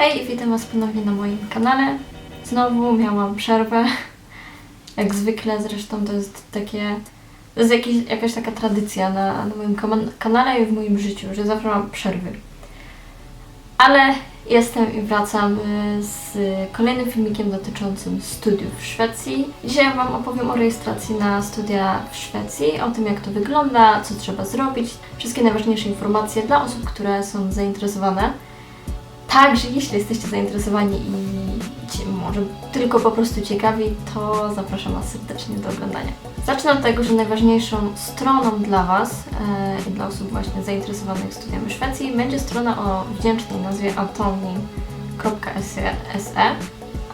Hej, witam Was ponownie na moim kanale. Znowu miałam przerwę. Jak zwykle, zresztą to jest takie. To jest jakiś, jakaś taka tradycja na, na moim kanale i w moim życiu, że zawsze mam przerwy. Ale jestem i wracam y, z kolejnym filmikiem dotyczącym studiów w Szwecji. Dzisiaj Wam opowiem o rejestracji na studia w Szwecji, o tym jak to wygląda, co trzeba zrobić, wszystkie najważniejsze informacje dla osób, które są zainteresowane. Także jeśli jesteście zainteresowani i może tylko po prostu ciekawi, to zapraszam Was serdecznie do oglądania. Zacznę od tego, że najważniejszą stroną dla Was e, i dla osób właśnie zainteresowanych studiami Szwecji będzie strona o wdzięcznej nazwie antagning.se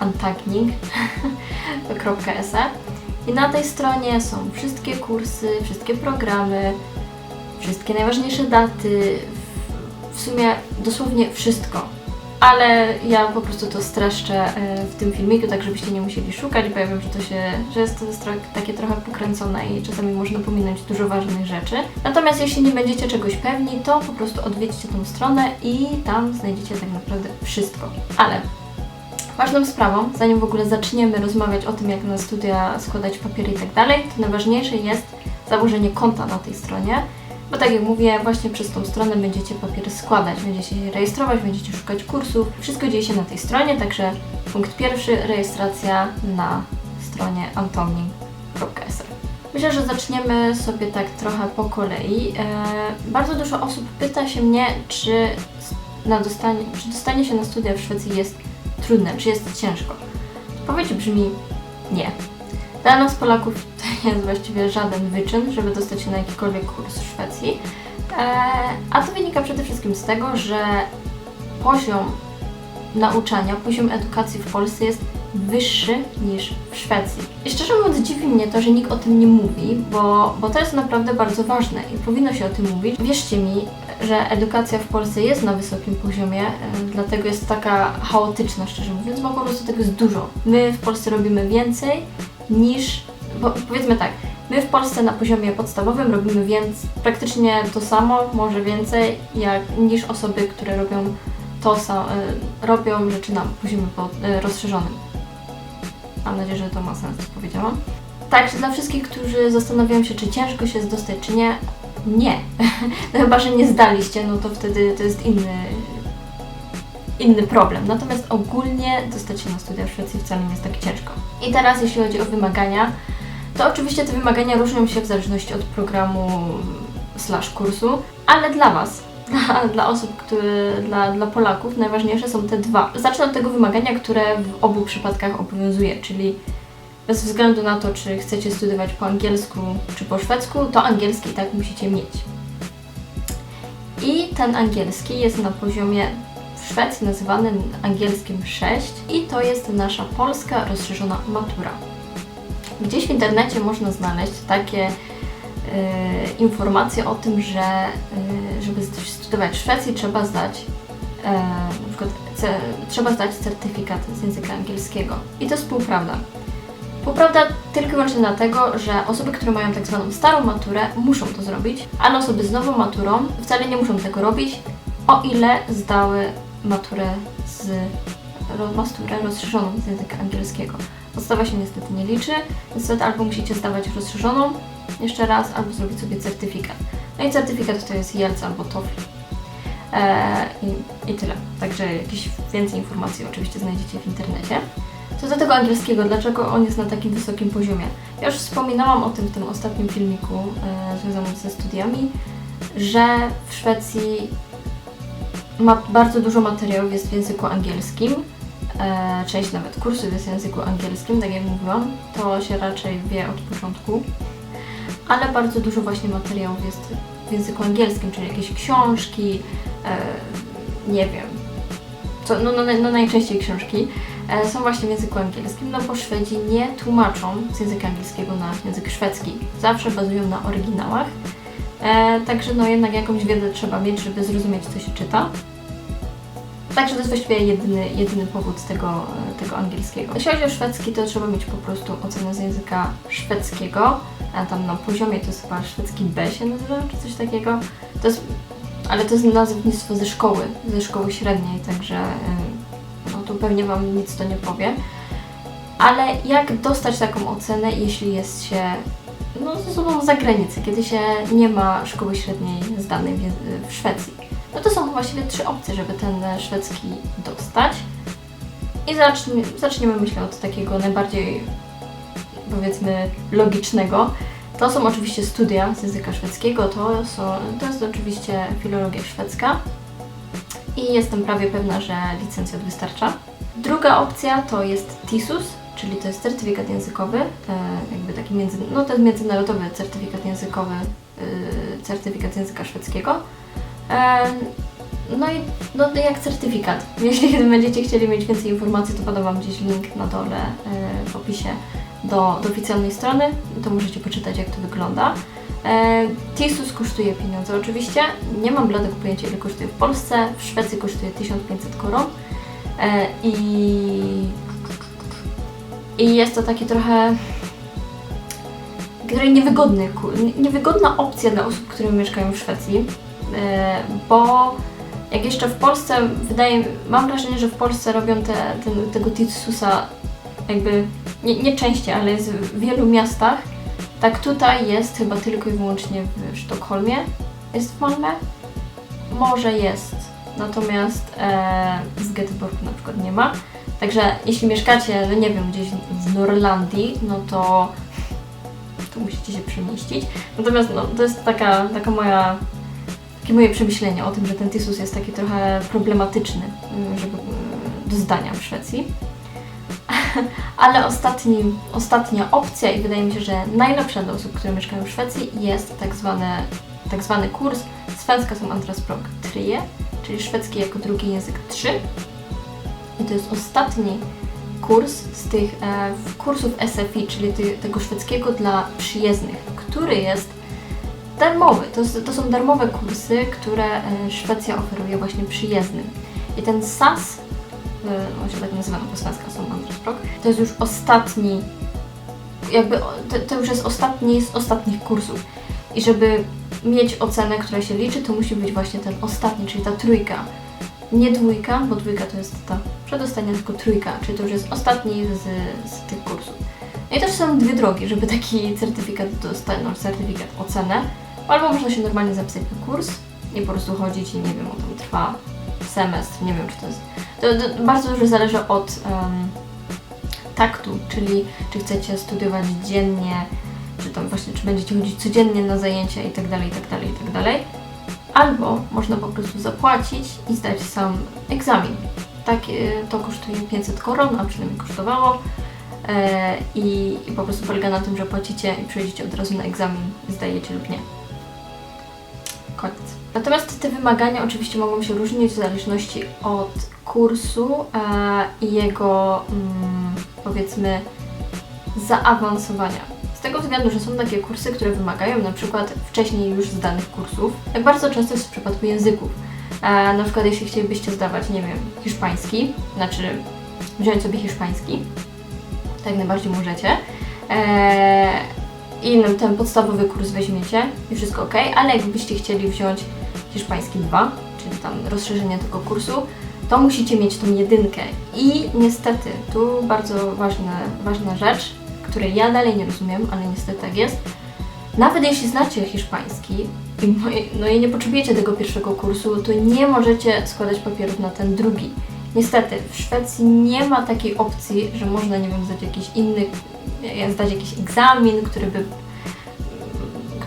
antagning.se i na tej stronie są wszystkie kursy, wszystkie programy, wszystkie najważniejsze daty, w, w sumie dosłownie wszystko. Ale ja po prostu to streszczę e, w tym filmiku, tak żebyście nie musieli szukać, bo ja wiem, że to się, że jest to takie trochę pokręcone i czasami można pominąć dużo ważnych rzeczy. Natomiast jeśli nie będziecie czegoś pewni, to po prostu odwiedźcie tą stronę i tam znajdziecie tak naprawdę wszystko. Ale Ważną sprawą, zanim w ogóle zaczniemy rozmawiać o tym, jak na studia składać papiery i tak dalej, to najważniejsze jest założenie konta na tej stronie, bo tak jak mówię, właśnie przez tą stronę będziecie papiery składać, będziecie się rejestrować, będziecie szukać kursów. Wszystko dzieje się na tej stronie, także punkt pierwszy, rejestracja na stronie antogning.sr. Myślę, że zaczniemy sobie tak trochę po kolei. E, bardzo dużo osób pyta się mnie, czy, na dostanie, czy dostanie się na studia w Szwecji jest trudne, czy jest ciężko. Odpowiedź brzmi nie. Dla nas Polaków nie jest właściwie żaden wyczyn, żeby dostać się na jakikolwiek kurs w Szwecji. E, a to wynika przede wszystkim z tego, że poziom nauczania, poziom edukacji w Polsce jest wyższy niż w Szwecji. I szczerze mówiąc dziwi mnie to, że nikt o tym nie mówi, bo, bo to jest naprawdę bardzo ważne i powinno się o tym mówić. Wierzcie mi, że edukacja w Polsce jest na wysokim poziomie, e, dlatego jest taka chaotyczna, szczerze mówiąc, bo po prostu tego jest dużo. My w Polsce robimy więcej niż, bo powiedzmy tak, my w Polsce na poziomie podstawowym robimy więc praktycznie to samo, może więcej, jak niż osoby, które robią to samo, robią rzeczy na poziomie po, e, rozszerzonym. Mam nadzieję, że to ma sens, co powiedziałam. Także dla wszystkich, którzy zastanawiają się, czy ciężko się dostać, czy nie, nie. No chyba, że nie zdaliście, no to wtedy to jest inny, inny problem. Natomiast ogólnie dostać się na studia w Szwecji wcale nie jest tak ciężko. I teraz, jeśli chodzi o wymagania, to oczywiście te wymagania różnią się w zależności od programu slash kursu, ale dla Was, dla, dla osób, które, dla, dla Polaków najważniejsze są te dwa. Zacznę od tego wymagania, które w obu przypadkach obowiązuje, czyli bez względu na to, czy chcecie studiować po angielsku czy po szwedzku, to angielski tak musicie mieć. I ten angielski jest na poziomie w Szwecji nazywany angielskim 6 i to jest nasza polska rozszerzona matura. Gdzieś w internecie można znaleźć takie e, informacje o tym, że e, żeby studiować w Szwecji trzeba zdać e, na przykład trzeba zdać certyfikat z języka angielskiego. I to jest półprawda. Półprawda tylko i wyłącznie dlatego, że osoby, które mają tak zwaną starą maturę, muszą to zrobić, ale osoby z nową maturą wcale nie muszą tego robić, o ile zdały maturę z maturę rozszerzoną z języka angielskiego. Podstawa się niestety nie liczy, wtedy albo musicie zdawać rozszerzoną jeszcze raz, albo zrobić sobie certyfikat. No i certyfikat to jest IELTS albo TOEFL. Eee, i, I tyle. Także jakieś więcej informacji oczywiście znajdziecie w internecie. Co do tego angielskiego, dlaczego on jest na takim wysokim poziomie? Ja już wspominałam o tym w tym ostatnim filmiku e, związanym ze studiami, że w Szwecji ma bardzo dużo materiałów jest w języku angielskim. E, część nawet kursów w języku angielskim, tak jak mówiłam, to się raczej wie od początku. Ale bardzo dużo właśnie materiałów jest w języku angielskim, czyli jakieś książki, e, nie wiem, co, no, no, no najczęściej książki e, są właśnie w języku angielskim, no bo Szwedzi nie tłumaczą z języka angielskiego na język szwedzki. Zawsze bazują na oryginałach. E, także no jednak jakąś wiedzę trzeba mieć, żeby zrozumieć, co się czyta. Także to jest właściwie jedyny, jedyny powód tego, tego angielskiego. Jeśli chodzi o szwedzki, to trzeba mieć po prostu ocenę z języka szwedzkiego. A tam na poziomie to jest chyba szwedzki B się nazywa, czy coś takiego. To jest, ale to jest nazewnictwo ze szkoły, ze szkoły średniej, także e, to pewnie Wam nic to nie powie. Ale jak dostać taką ocenę, jeśli jest się no, ze sobą z zagranicy, kiedy się nie ma szkoły średniej zdanej w, w Szwecji? No to są właściwie trzy opcje, żeby ten e, szwedzki dostać. I zacznie, zaczniemy, myślę, od takiego najbardziej, powiedzmy, logicznego. To są oczywiście studia z języka szwedzkiego, to, są, to jest oczywiście filologia szwedzka i jestem prawie pewna, że licencjat wystarcza. Druga opcja to jest TISUS, czyli to jest certyfikat językowy, e, jakby taki między, no to jest międzynarodowy certyfikat językowy, y, certyfikat języka szwedzkiego. No i no, jak certyfikat. Jeśli będziecie chcieli mieć więcej informacji, to podam Wam gdzieś link na dole e, w opisie do, do oficjalnej strony, to możecie poczytać jak to wygląda. E, TISUS kosztuje pieniądze oczywiście, nie mam bladego pojęcia ile kosztuje w Polsce, w Szwecji kosztuje 1500 koron. E, i, i jest to taki trochę niewygodny, niewygodna opcja dla osób, które mieszkają w Szwecji, bo jak jeszcze w Polsce, wydaje mam wrażenie, że w Polsce robią te, ten, tego Tisusa jakby nie, nie częściej, ale jest w wielu miastach. Tak tutaj jest chyba tylko i wyłącznie w Sztokholmie. Jest w Malmö? Może jest. Natomiast e, w Göteborgu na przykład nie ma. Także jeśli mieszkacie, no nie wiem, gdzieś w Norlandii, no to, to musicie się przemieścić. Natomiast no, to jest taka, taka moja takie moje przemyślenie o tym, że ten Tisus jest taki trochę problematyczny mm, żeby, mm, do zdania w Szwecji. Ale ostatni, ostatnia opcja i wydaje mi się, że najlepsza dla osób, które mieszkają w Szwecji jest tak, zwane, tak zwany kurs Svenska som andraspråk 3, czyli szwedzki jako drugi język 3. I to jest ostatni kurs z tych e, kursów SFI, czyli ty, tego szwedzkiego dla przyjezdnych, który jest darmowy. To, to są darmowe kursy, które e, Szwecja oferuje właśnie przyjezdnym. I ten SAS, e, on się tak nazywa no, po svenska som andraspråk, to jest już ostatni, jakby to, to już jest ostatni z ostatnich kursów. I żeby mieć ocenę, która się liczy, to musi być właśnie ten ostatni, czyli ta trójka. Nie dwójka, bo dwójka to jest ta przedostania, tylko trójka, czyli to już jest ostatni z, z tych kursów. No i też są dwie drogi, żeby taki certyfikat dostać, no certyfikat, ocenę. Albo można się normalnie zapisać na kurs i po prostu chodzić i nie wiem, on tam trwa semestr, nie wiem czy to jest... To, to bardzo dużo zależy od em, taktu, czyli czy chcecie studiować dziennie, czy tam właśnie, czy będziecie chodzić codziennie na zajęcia i tak dalej, i tak dalej, i tak dalej. Albo można po prostu zapłacić i zdać sam egzamin. Tak, to kosztuje 500 koron, a przynajmniej kosztowało. E, i, I po prostu polega na tym, że płacicie i przejdziecie od razu na egzamin, zdajecie lub nie. Natomiast te wymagania oczywiście mogą się różnić w zależności od kursu e, i jego mm, powiedzmy zaawansowania. Z tego względu, że są takie kursy, które wymagają na przykład wcześniej już zdanych kursów, jak bardzo często jest w przypadku języków. E, na przykład jeśli chcielibyście zdawać, nie wiem, hiszpański, znaczy wziąć sobie hiszpański, to jak najbardziej możecie. Eee, I no, ten podstawowy kurs weźmiecie i wszystko ok, ale jakbyście chcieli wziąć hiszpański 2, czyli tam rozszerzenie tego kursu, to musicie mieć tą jedynkę. I niestety, tu bardzo ważna, ważna rzecz, której ja dalej nie rozumiem, ale niestety tak jest. Nawet jeśli znacie hiszpański i, no i nie potrzebujecie tego pierwszego kursu, to nie możecie składać papierów na ten drugi. Niestety, w Szwecji nie ma takiej opcji, że można, nie wiem, zdać jakiś inny, zdać jakiś egzamin, który by,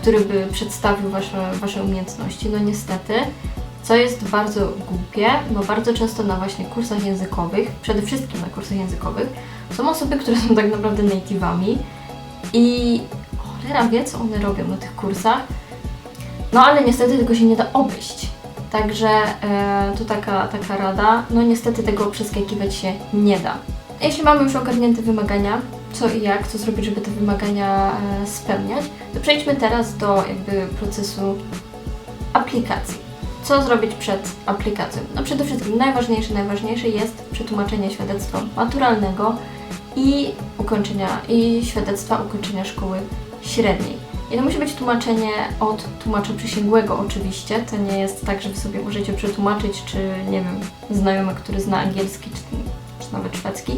który by przedstawił wasze, wasze umiejętności. No niestety, co jest bardzo głupie, bo bardzo często na właśnie kursach językowych, przede wszystkim na kursach językowych, są osoby, które są tak naprawdę native'ami i cholera wie, co one robią na tych kursach. No ale niestety tego się nie da obejść. Także e, tu taka, taka rada, no niestety tego przeskakiwać się nie da. Jeśli mamy już ogarnięte wymagania, co i jak, co zrobić, żeby te wymagania e, spełniać, to przejdźmy teraz do jakby procesu aplikacji. Co zrobić przed aplikacją? No przede wszystkim najważniejsze, najważniejsze jest przetłumaczenie świadectwa maturalnego i ukończenia, i świadectwa ukończenia szkoły średniej. I to musi być tłumaczenie od tłumacza przysięgłego oczywiście. To nie jest tak, że sobie możecie przetłumaczyć, czy nie wiem, znajomy, który zna angielski, czy nawet szwedzki.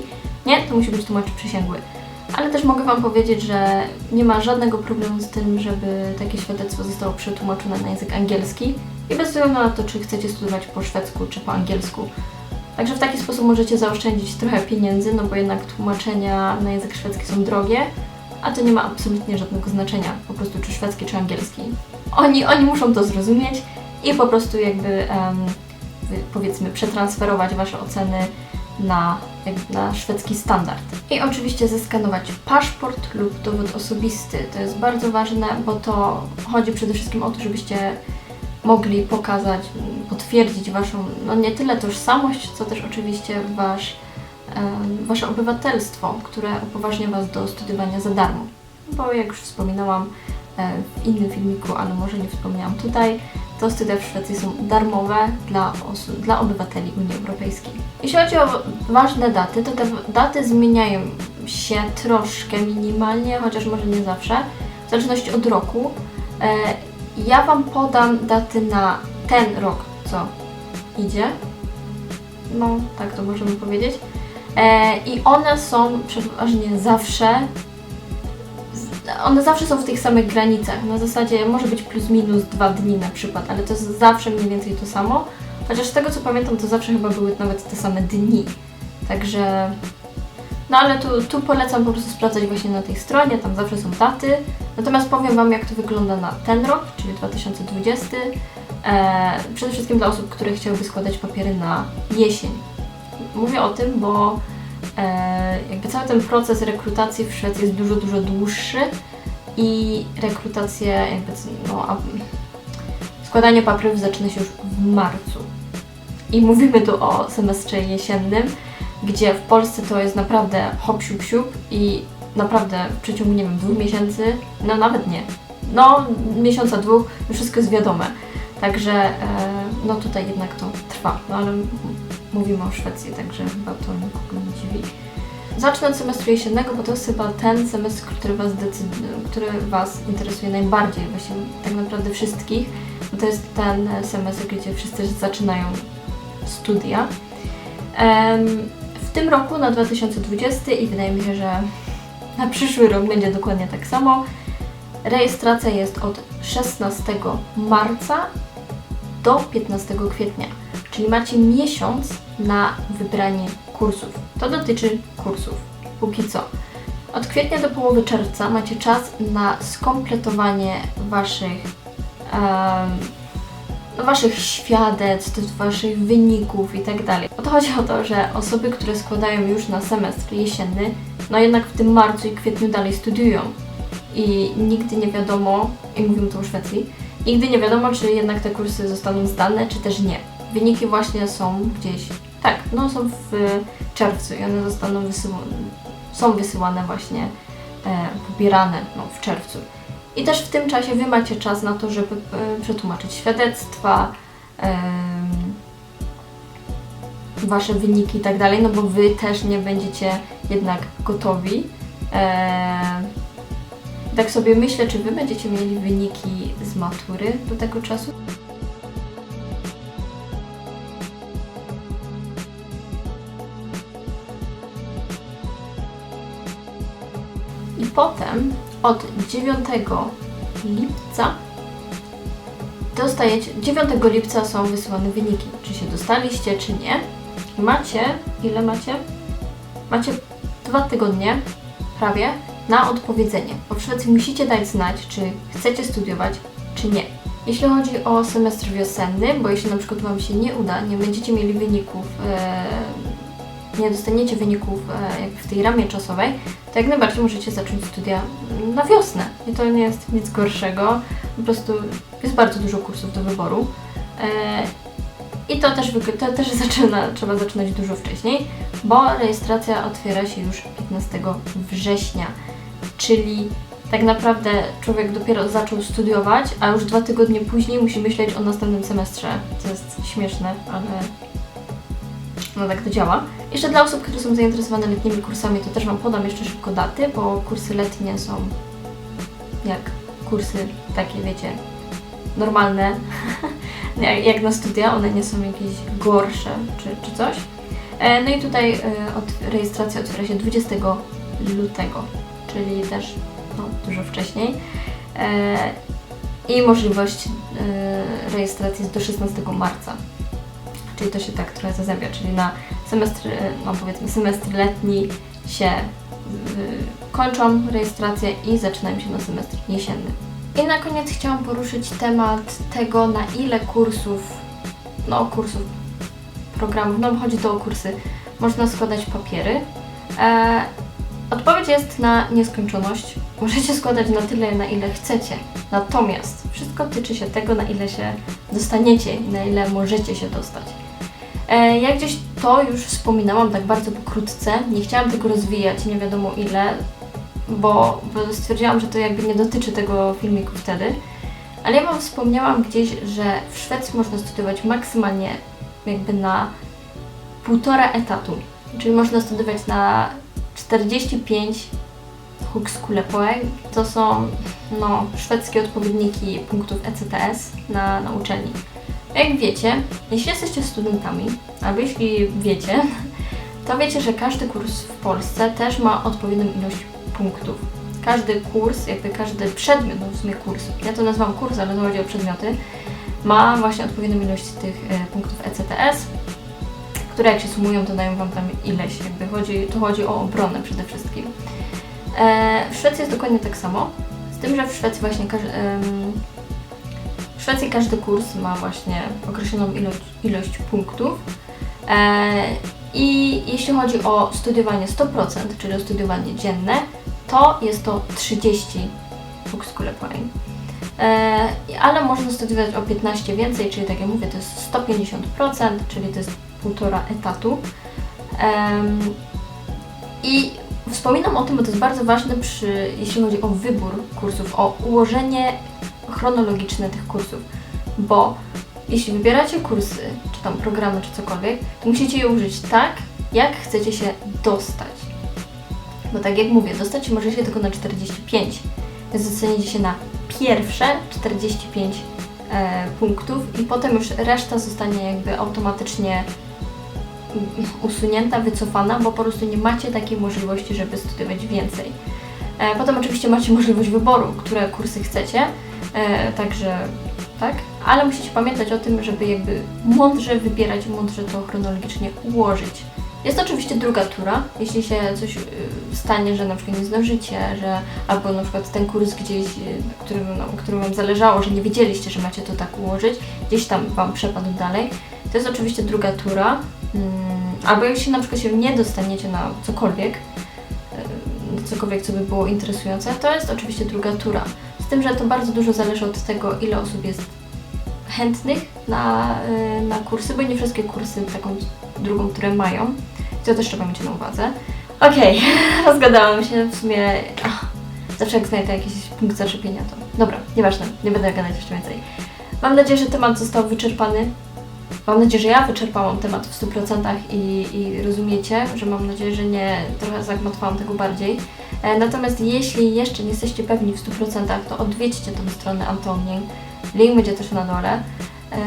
Nie, to musi być tłumacz przysięgły. Ale też mogę Wam powiedzieć, że nie ma żadnego problemu z tym, żeby takie świadectwo zostało przetłumaczone na język angielski i bez względu na to, czy chcecie studiować po szwedzku czy po angielsku. Także w taki sposób możecie zaoszczędzić trochę pieniędzy, no bo jednak tłumaczenia na język szwedzki są drogie, a to nie ma absolutnie żadnego znaczenia, po prostu czy szwedzki, czy angielski. Oni, oni muszą to zrozumieć i po prostu jakby wy- powiedzmy przetransferować Wasze oceny na, na szwedzki standard. I oczywiście zeskanować paszport lub dowód osobisty. To jest bardzo ważne, bo to chodzi przede wszystkim o to, żebyście mogli pokazać, potwierdzić Waszą, no nie tyle tożsamość, co też oczywiście Wasz, Wasze obywatelstwo, które upoważnia Was do studiowania za darmo. Bo jak już wspominałam e, w innym filmiku, ale może nie wspomniałam tutaj, to studia w Szwecji są darmowe dla, osób, dla obywateli Unii Europejskiej. Jeśli chodzi o ważne daty, to te daty zmieniają się troszkę minimalnie, chociaż może nie zawsze, w zależności od roku. E, ja Wam podam daty na ten rok, co idzie. No, tak to możemy powiedzieć. E, I one są przeważnie zawsze one zawsze są w tych samych granicach. Na zasadzie może być plus minus dwa dni na przykład, ale to jest zawsze mniej więcej to samo. Chociaż z tego co pamiętam, to zawsze chyba były nawet te same dni. Także. No ale tu, tu polecam po prostu sprawdzać właśnie na tej stronie, tam zawsze są daty. Natomiast powiem Wam, jak to wygląda na ten rok, czyli 2020. E, przede wszystkim dla osób, które chciałyby składać papiery na jesień. Mówię o tym, bo jakby cały ten proces rekrutacji w Szwecji jest dużo, dużo dłuższy i rekrutację, jakby, no, składanie papierów zaczyna się już w marcu. I mówimy tu o semestrze jesiennym, gdzie w Polsce to jest naprawdę hop siup siup i naprawdę w przeciągu, nie wiem, dwóch miesięcy, no nawet nie, no miesiąca, dwóch, wszystko jest wiadome. Także e, no tutaj jednak to trwa, no ale mówimy o Szwecji, także chyba to dziwi. Zacznę od semestru jesiennego, bo to jest chyba ten semestr, który Was, który was interesuje najbardziej, właśnie tak naprawdę wszystkich, bo to jest ten semestr, gdzie wszyscy zaczynają studia. W tym roku, na 2020 i wydaje mi się, że na przyszły rok będzie dokładnie tak samo, rejestracja jest od 16 marca do 15 kwietnia, czyli macie miesiąc na wybranie kursów. To dotyczy kursów, póki co. Od kwietnia do połowy czerwca macie czas na skompletowanie Waszych, no, waszych świadectw, Waszych wyników itd. O to chodzi o to, że osoby, które składają już na semestr jesienny, no jednak w tym marcu i kwietniu dalej studiują i nigdy nie wiadomo, i mówimy tu o Szwecji, nigdy nie wiadomo, czy jednak te kursy zostaną zdane, czy też nie. Wyniki właśnie są gdzieś, tak, no są w czerwcu i one zostaną wysyłane, są wysyłane właśnie, e, pobierane no, w czerwcu. I też w tym czasie Wy macie czas na to, żeby e, przetłumaczyć świadectwa, em, Wasze wyniki i tak dalej, no bo Wy też nie będziecie jednak gotowi. Em, tak sobie myślę, czy Wy będziecie mieli wyniki matury do tego czasu? I potem od 9 lipca dostajecie, 9 lipca są wysyłane wyniki, czy się dostaliście, czy nie. Macie, ile macie? Macie dwa tygodnie prawie na odpowiedzenie, bo w Szwecji musicie dać znać, czy chcecie studiować, czy nie. Jeśli chodzi o semestr wiosenny, bo jeśli na przykład Wam się nie uda, nie będziecie mieli wyników, e, nie dostaniecie wyników e, w tej ramie czasowej, to jak najbardziej możecie zacząć studia na wiosnę. I to nie jest nic gorszego, po prostu jest bardzo dużo kursów do wyboru. E, I to też, to też zaczyna, trzeba zaczynać dużo wcześniej, bo rejestracja otwiera się już 15 września, czyli tak naprawdę człowiek dopiero zaczął studiować, a już dwa tygodnie później musi myśleć o następnym semestrze. To jest śmieszne, ale no tak to działa. Jeszcze dla osób, które są zainteresowane letnimi kursami, to też Wam podam jeszcze szybko daty, bo kursy letnie są jak kursy takie, wiecie, normalne, jak, na studia, one nie są jakieś gorsze czy, czy coś. E, No i tutaj e, od, rejestracja otwiera się 20 lutego, czyli też no, dużo wcześniej. E, I możliwość e, rejestracji jest do 16 marca. Czyli to się tak trochę zazębia, czyli na semestr, e, no powiedzmy semestr letni się kończą rejestracje i zaczynają się na semestr jesienny. I na koniec chciałam poruszyć temat tego, na ile kursów, no kursów, programów, no chodzi to o kursy, można składać papiery. E, odpowiedź jest na nieskończoność. Możecie składać na tyle, na ile chcecie. Natomiast wszystko tyczy się tego, na ile się dostaniecie i na ile możecie się dostać. E, ja gdzieś to już wspominałam tak bardzo pokrótce. Nie chciałam tego rozwijać, nie wiadomo ile, bo, bo stwierdziłam, że to jakby nie dotyczy tego filmiku wtedy. Ale ja Wam wspomniałam gdzieś, że w Szwecji można studiować maksymalnie jakby na półtora etatu. Czyli można studiować na 45 Högskolepoäng. To są no, szwedzkie odpowiedniki punktów ECTS na, na uczelni. Jak wiecie, jeśli jesteście studentami, albo jeśli wiecie, to wiecie, że każdy kurs w Polsce też ma odpowiednią ilość punktów. Każdy kurs, jakby każdy przedmiot, no w sumie kurs, ja to nazywam kurs, ale to chodzi o przedmioty, ma właśnie odpowiednią ilość tych e, punktów ECTS, które jak się sumują, to dają Wam tam ileś, jakby chodzi, to chodzi o obronę przede wszystkim. E, w Szwecji jest dokładnie tak samo, z tym, że w Szwecji właśnie każ, w Szwecji każdy kurs ma właśnie określoną ilość, ilość punktów. E, I jeśli chodzi o studiowanie 100%, czyli o studiowanie dzienne, to jest to 30 Högskolepoäng. E, ale można studiować o 15 więcej, czyli tak jak mówię, to jest 150%, czyli to jest półtora etatu. I wspominam o tym, bo to jest bardzo ważne, przy, jeśli chodzi o wybór kursów, o ułożenie chronologiczne tych kursów, bo jeśli wybieracie kursy, czy tam programy, czy cokolwiek, to musicie je użyć tak, jak chcecie się dostać. Bo tak jak mówię, dostać możecie tylko na 45, więc docenicie się na pierwsze 45 e, punktów i potem już reszta zostanie jakby automatycznie usunięta, wycofana, bo po prostu nie macie takiej możliwości, żeby studiować więcej. E, potem oczywiście macie możliwość wyboru, które kursy chcecie, e, także tak, ale musicie pamiętać o tym, żeby jakby mądrze wybierać, mądrze to chronologicznie ułożyć. Jest oczywiście druga tura, jeśli się coś y, stanie, że na przykład nie zdążycie, że albo na przykład ten kurs gdzieś, y, który, no, który Wam zależało, że nie wiedzieliście, że macie to tak ułożyć, gdzieś tam Wam przepadł dalej. To jest oczywiście druga tura. Mm, albo jeśli na przykład się nie dostaniecie na cokolwiek, cokolwiek, co by było interesujące, to jest oczywiście druga tura. Z tym, że to bardzo dużo zależy od tego, ile osób jest chętnych na, y, na kursy, bo nie wszystkie kursy taką drugą turę mają. To też trzeba mieć na uwadze. Okej, rozgadałam się w sumie. Ach, zawsze jak znajdę jakiś punkt zaczepienia, to dobra, nieważne, nie będę gadać jeszcze więcej. Mam nadzieję, że temat został wyczerpany. Mam nadzieję, że ja wyczerpałam temat w 100% i, i rozumiecie, że mam nadzieję, że nie trochę zagmatwałam tego bardziej. E, natomiast jeśli jeszcze nie jesteście pewni w 100%, to odwiedźcie tą stronę Antonii. Link będzie też na dole. E,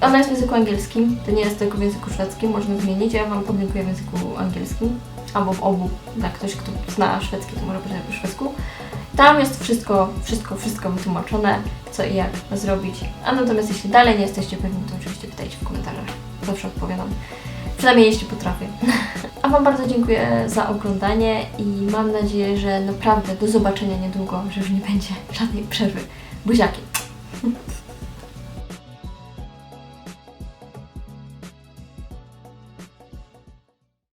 ona jest w języku angielskim, to nie jest tylko w języku szwedzkim, można zmienić. Ja Wam podlinkuję w języku angielskim, albo w obu. Dla ktoś, kto zna szwedzki, to może powiedzieć po szwedzku. Tam jest wszystko, wszystko, wszystko wytłumaczone, co i jak zrobić. A natomiast jeśli dalej nie jesteście pewni, to oczywiście pytajcie w komentarzach. Zawsze odpowiadam. Przynajmniej jeśli potrafię. A Wam bardzo dziękuję za oglądanie i mam nadzieję, że naprawdę do zobaczenia niedługo, że już nie będzie żadnej przerwy. Buziaki!